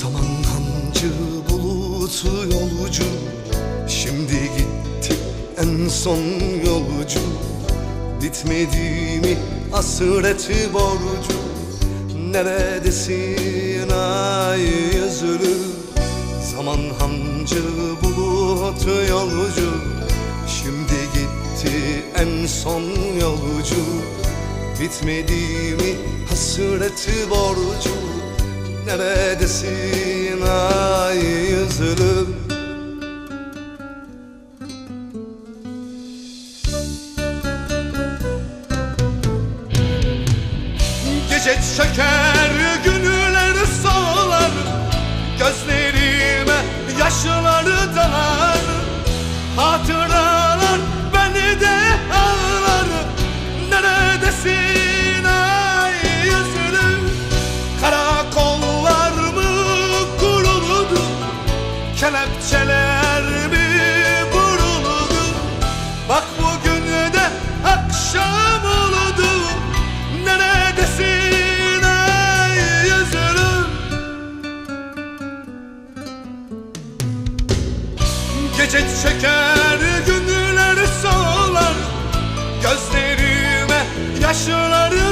Zaman hancı bulutu yolcu. Şimdi gitti en son yolcu. Bitmedi mi hasreti borcu? Neredesin ay yüzlü? Zaman hancı bulutu yolcu. Şimdi gitti en son yolcu. Bitmedi mi hasreti borcu Neredesin? Ay yüzlüm Gece çöker günler solar. Gözlerime yaşları dalar. Hatıralar Kelepçeler mi vuruldu Bak bugün de akşam oldu. Neredesin ay yüzlüm Gece çeker günler solar. Gözlerime yaşları